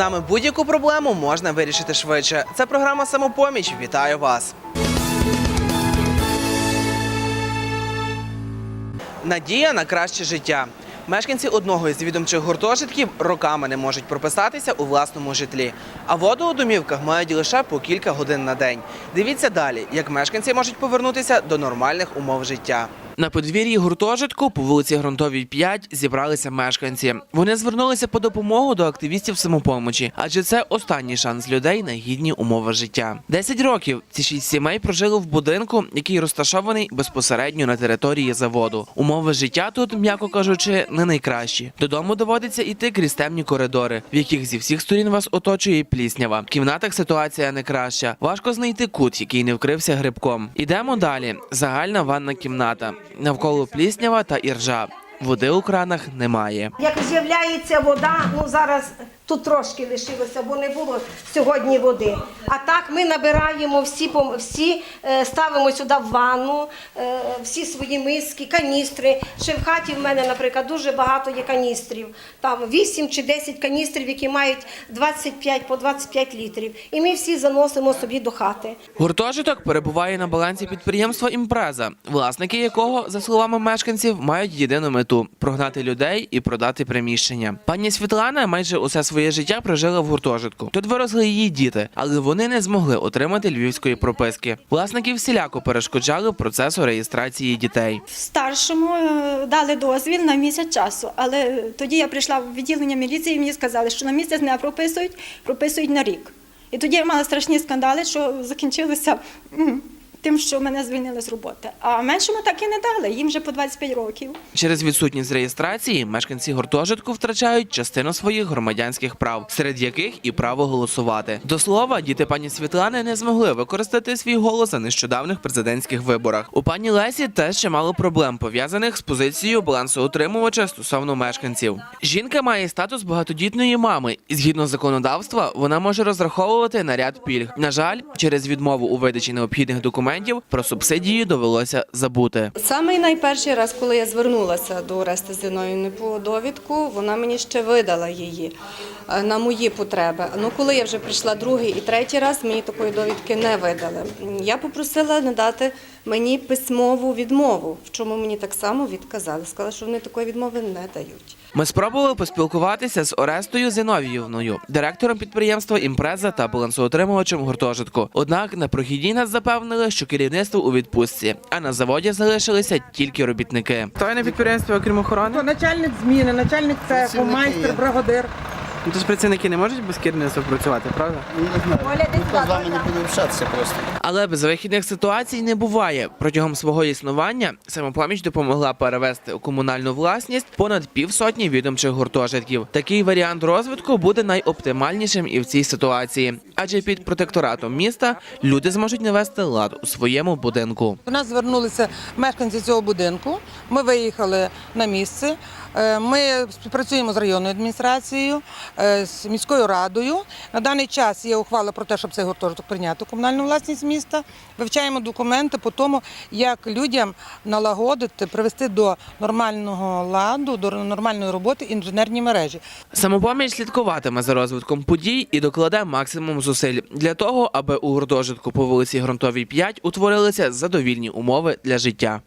саме будь-яку проблему можна вирішити швидше. Це програма Самопоміч. Вітаю вас. Надія на краще життя. Мешканці одного із відомчих гуртожитків роками не можуть прописатися у власному житлі, а воду у домівках мають лише по кілька годин на день. Дивіться далі, як мешканці можуть повернутися до нормальних умов життя. На подвір'ї гуртожитку по вулиці Грунтовій 5 зібралися мешканці. Вони звернулися по допомогу до активістів самопомочі, адже це останній шанс людей на гідні умови життя. Десять років ці шість сімей прожили в будинку, який розташований безпосередньо на території заводу. Умови життя тут, м'яко кажучи, не найкращі. Додому доводиться іти крізь темні коридори, в яких зі всіх сторін вас оточує пліснява. В кімнатах ситуація не краща. Важко знайти кут, який не вкрився грибком. Ідемо далі. Загальна ванна кімната. Навколо пліснява та іржа. Води у кранах немає. Як з'являється вода, ну зараз тут трошки лишилося, бо не було сьогодні води. А так ми набираємо всі, всі е, ставимо сюди в ванну, е, всі свої миски, каністри. Ще в хаті в мене, наприклад, дуже багато є каністрів. Там 8 чи 10 каністрів, які мають 25 по 25 літрів. І ми всі заносимо собі до хати. Гуртожиток перебуває на балансі підприємства Імпреза, власники якого, за словами мешканців, мають єдину мету прогнати людей і продати приміщення. Пані Світлана майже усе своє життя прожила в гуртожитку. Тут виросли її діти, але вони не змогли отримати львівської прописки. Власники всіляко перешкоджали процесу реєстрації дітей. Старшому е, дали дозвіл на місяць часу, але тоді я прийшла в відділення міліції і мені сказали, що на місяць не прописують, прописують на рік. І тоді я мала страшні скандали, що закінчилися м, тим, що мене звільнили з роботи. А меншому так і не дали, їм вже по 25 років. Через відсутність реєстрації мешканці гуртожитку втрачають частину своїх громадянських прав, серед яких і право голосувати. До слова, діти пані Світлани не змогли використати свій голос на нещодавних президентських виборах. У пані Лесі теж чимало проблем пов'язаних з позицією балансоутримувача стосовно мешканців. Жінка має статус багатодітної мами, і згідно законодавства вона може розраховувати на ряд пільг. На жаль, через відмову у видачі необхідних документів про субсидії довелося забути. Саме найперший раз, коли я звернулася до Орести Зіновівни по довідку, вона мені ще видала її е, на мої потреби. Ну, коли я вже прийшла другий і третій раз, мені такої довідки не видали. Я попросила надати мені письмову відмову, в чому мені так само відказали. Сказали, що вони такої відмови не дають. Ми спробували поспілкуватися з Орестою Зиновіївною, директором підприємства імпреза та балансоутримувачем гуртожитку. Однак на прохідній нас запевнили, що керівництво у відпустці, а на заводі залишилися тільки робітники. Хто є на підприємстві, окрім охорони? Начальник зміни, начальник цеху, майстер, бригадир. Ну, Тож працівники не можуть без керівництва працювати, правда? З вами не буде общатися просто. Але безвихідних ситуацій не буває. Протягом свого існування самопоміч допомогла перевести у комунальну власність понад півсотні відомчих гуртожитків. Такий варіант розвитку буде найоптимальнішим і в цій ситуації, адже під протекторатом міста люди зможуть навести лад у своєму будинку. До нас звернулися мешканці цього будинку. Ми виїхали на місце. Е, Ми співпрацюємо з районною адміністрацією, е, з міською радою. На даний час є ухвала про те, щоб цей гуртожиток прийняти комунальну власність міста. Вивчаємо документи по тому, як людям налагодити, привести до нормального ладу, до нормальної роботи інженерні мережі. Самопоміч слідкуватиме за розвитком подій і докладе максимум зусиль для того, аби у гуртожитку по вулиці Грунтовій 5 утворилися задовільні умови для життя.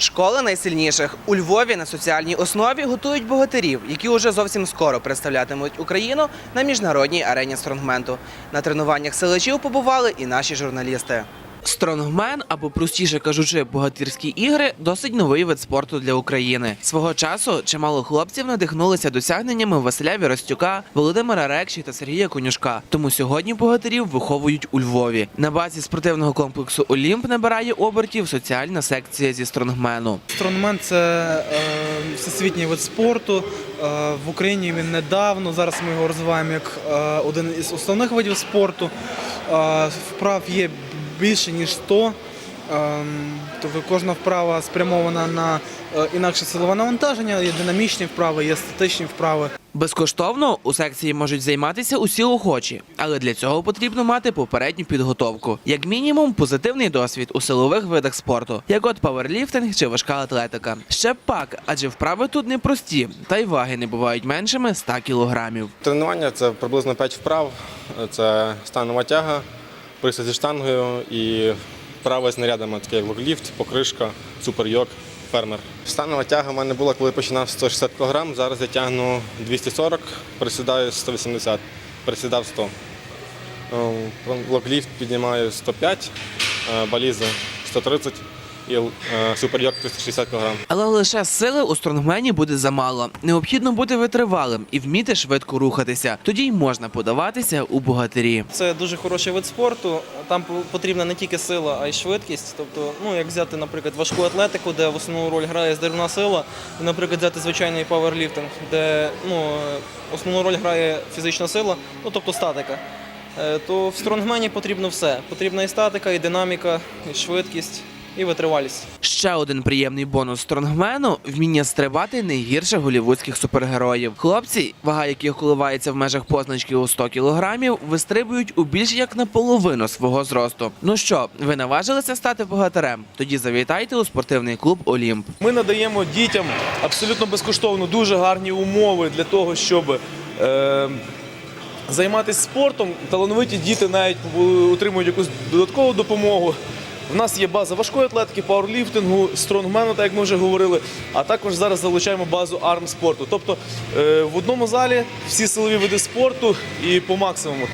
Школи найсильніших у Львові на соціальній основі готують богатирів, які уже зовсім скоро представлятимуть Україну на міжнародній арені стронгменту. На тренуваннях силачів побували і наші журналісти. Стронгмен, або простіше кажучи, богатирські ігри досить новий вид спорту для України. Свого часу чимало хлопців надихнулися досягненнями Василя Віростюка, Володимира Рекші та Сергія Конюшка. Тому сьогодні богатирів виховують у Львові. На базі спортивного комплексу Олімп набирає обертів соціальна секція зі стронгмену. Стронгмен це е, всесвітній вид спорту. Е, в Україні він недавно. Зараз ми його розвиваємо як е, один із основних видів спорту. Вправ є більше ніж 100. Ем, Тобто кожна вправа спрямована на е, інакше силове навантаження, є динамічні вправи, є статичні вправи. Безкоштовно у секції можуть займатися усі охочі, але для цього потрібно мати попередню підготовку. Як мінімум, позитивний досвід у силових видах спорту, як от паверліфтинг чи важка атлетика. Ще б пак, адже вправи тут непрості, та й ваги не бувають меншими 100 кілограмів. Тренування це приблизно 5 вправ. Це станова тяга, присід зі штангою і вправи з такі як локліфт, покришка, суперйок, фермер. Станова тяга в мене була, коли починав 160 кг, зараз я тягну 240, присідаю 180, присідав 100. Е, Локліфт піднімаю 105, е, балізи 130 і суперйок 360 кг. Але лише сили у стронгмені буде замало. Необхідно бути витривалим і вміти швидко рухатися. Тоді й можна подаватися у богатирі. Це дуже хороший вид спорту. Там по- потрібна не тільки сила, а й швидкість. Тобто, ну як взяти, наприклад, важку атлетику, де в основну роль грає здоровна сила, і, наприклад, взяти звичайний паверліфтинг, де ну, основну роль грає фізична сила, ну тобто статика. Е, То в стронгмені потрібно все. Потрібна і статика, і динаміка, і швидкість, і витривалість. Ще один приємний бонус стронгмену вміння стрибати не гірше голівудських супергероїв. Хлопці, вага яких коливається в межах позначки у 100 кілограмів, вистрибують у більш як наполовину свого зросту. Ну що, ви наважилися стати богатирем? Тоді завітайте у спортивний клуб Олімп. Ми надаємо дітям абсолютно безкоштовно дуже гарні умови для того, щоб е, займатися спортом. Талановиті діти навіть отримують якусь додаткову допомогу. В нас є база важкої атлетики, пауерліфтингу, стронгмену, так як ми вже говорили. А також зараз залучаємо базу армспорту. Тобто е, в одному залі всі силові види спорту і по максимуму.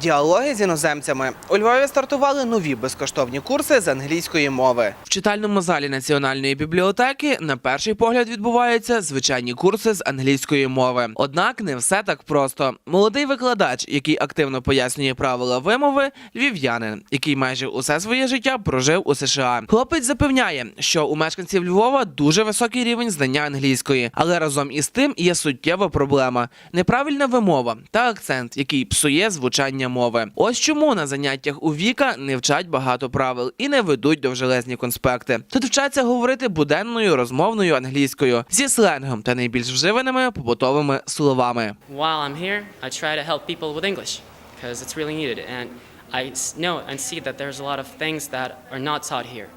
Діалоги з іноземцями у Львові стартували нові безкоштовні курси з англійської мови. В читальному залі національної бібліотеки на перший погляд відбуваються звичайні курси з англійської мови. Однак не все так просто. Молодий викладач, який активно пояснює правила вимови, львів'янин, який майже усе своє життя прожив у США. Хлопець запевняє, що у мешканців Львова дуже високий рівень знання англійської, але разом із тим є суттєва проблема: неправильна вимова та акцент, який псує звучання мови. Ось чому на заняттях у Віка не вчать багато правил і не ведуть довжелезні конспекти. Тут вчаться говорити буденною розмовною англійською зі сленгом та найбільш вживаними побутовими словами. while I'm here, I try to help people with English because it's really needed. And I know and see that there's a lot of things that are not taught here.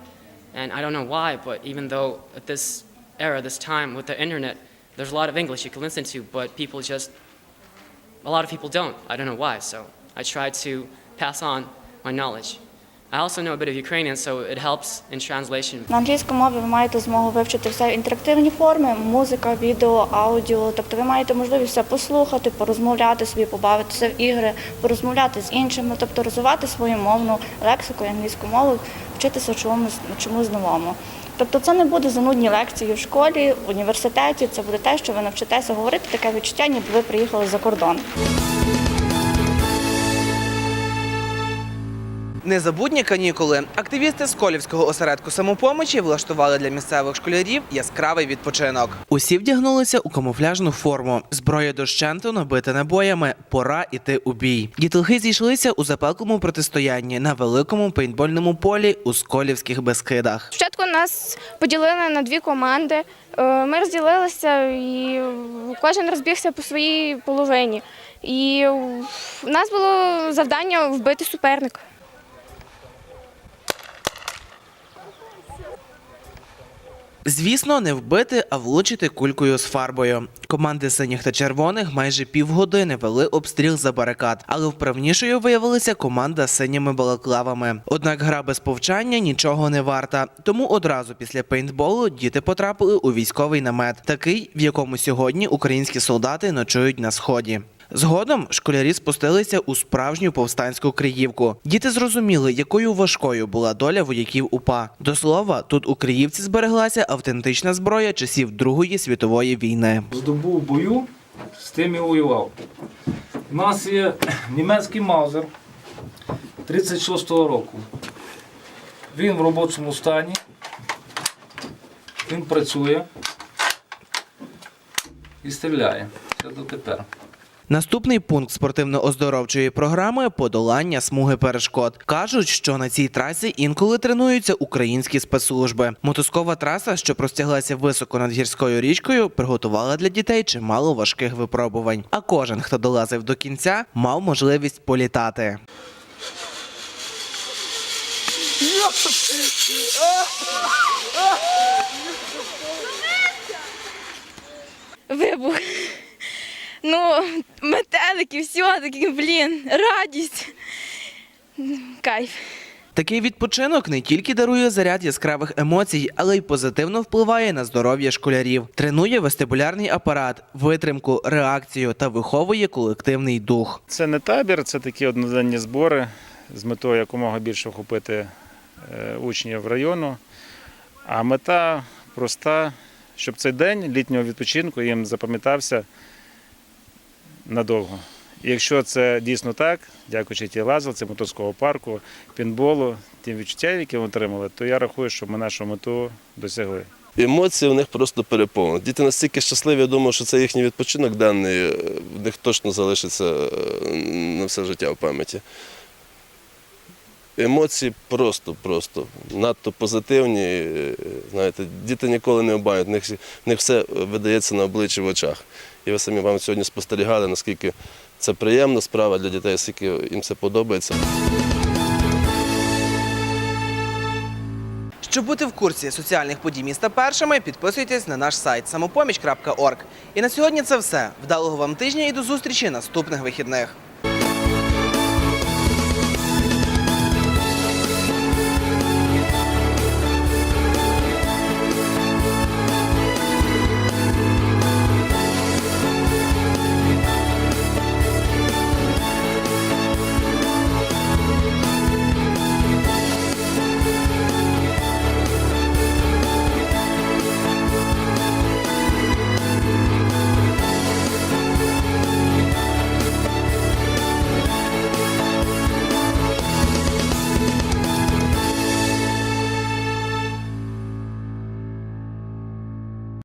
And I don't know why, but even though at this era, this time with the internet, there's a lot of English you can listen to, but people just, a lot of people don't. I don't know why. So I try to pass on my knowledge. I also know a bit of Ukrainian, so it helps in translation. На англійській мові ви маєте змогу вивчити все інтерактивні форми, музика, відео, аудіо. Тобто ви маєте можливість все послухати, порозмовляти собі, побавитися в ігри, порозмовляти з іншими, тобто розвивати свою мовну лексику і англійську мову, вчитися чомусь чомусь новому. Тобто це не буде занудні лекції в школі, в університеті. Це буде те, що ви навчитеся говорити, таке відчуття, ніби ви приїхали за кордон. Незабутні канікули. Активісти з Колівського осередку самопомочі влаштували для місцевих школярів яскравий відпочинок. Усі вдягнулися у камуфляжну форму. Зброя дощенту набита набоями. Пора іти у бій. Дітлахи зійшлися у запеклому протистоянні на великому пейнтбольному полі у Сколівських Бескидах. Спочатку нас поділили на дві команди. Е, Ми розділилися і кожен розбігся по своїй половині. І в нас було завдання вбити суперника. Звісно, не вбити, а влучити кулькою з фарбою. Команди синіх та червоних майже півгодини вели обстріл за барикад, але вправнішою виявилася команда з синіми балаклавами. Однак гра без повчання нічого не варта. Тому одразу після пейнтболу діти потрапили у військовий намет, такий, в якому сьогодні українські солдати ночують на сході. Згодом школярі спустилися у справжню повстанську Криївку. Діти зрозуміли, якою важкою була доля вояків УПА. До слова, тут у Криївці збереглася автентична зброя часів Другої світової війни. здобув бою, з тим і воював. У нас є німецький маузер 36-го року. Він в робочому стані, він працює і стріляє. Це дотепер. Наступний пункт спортивно-оздоровчої програми подолання смуги перешкод. Кажуть, що на цій трасі інколи тренуються українські спецслужби. Мотузкова траса, що простяглася високо над гірською річкою, приготувала для дітей чимало важких випробувань. А кожен, хто долазив до кінця, мав можливість політати. Вибух. Ну, метелики, все, такі, блін, радість. Кайф. Такий відпочинок не тільки дарує заряд яскравих емоцій, але й позитивно впливає на здоров'я школярів. Тренує вестибулярний апарат, витримку, реакцію та виховує колективний дух. Це не табір, це такі одноденні збори з метою якомога більше охопити е, учнів району. А мета проста, щоб цей день літнього відпочинку їм запам'ятався надовго. Якщо це дійсно так, дякуючи ті лазил, це моторського парку, пінболу, тим відчуттям, які ми отримали, то я рахую, що ми нашу мету досягли. Емоції у них просто переповнені. Діти настільки щасливі, я думаю, що це їхній відпочинок денний, е, в них точно залишиться е, на все життя в пам'яті. Емоції просто, просто надто позитивні. е, Знаєте, діти ніколи не обманюють, в них, в них все видається на обличчі в очах. І ви самі вам сьогодні спостерігали, наскільки це приємна справа для дітей, наскільки їм це подобається. Щоб бути в курсі соціальних подій міста першими, підписуйтесь на наш сайт самопоміч.орг. І на сьогодні це все. Вдалого вам тижня і до зустрічі наступних вихідних.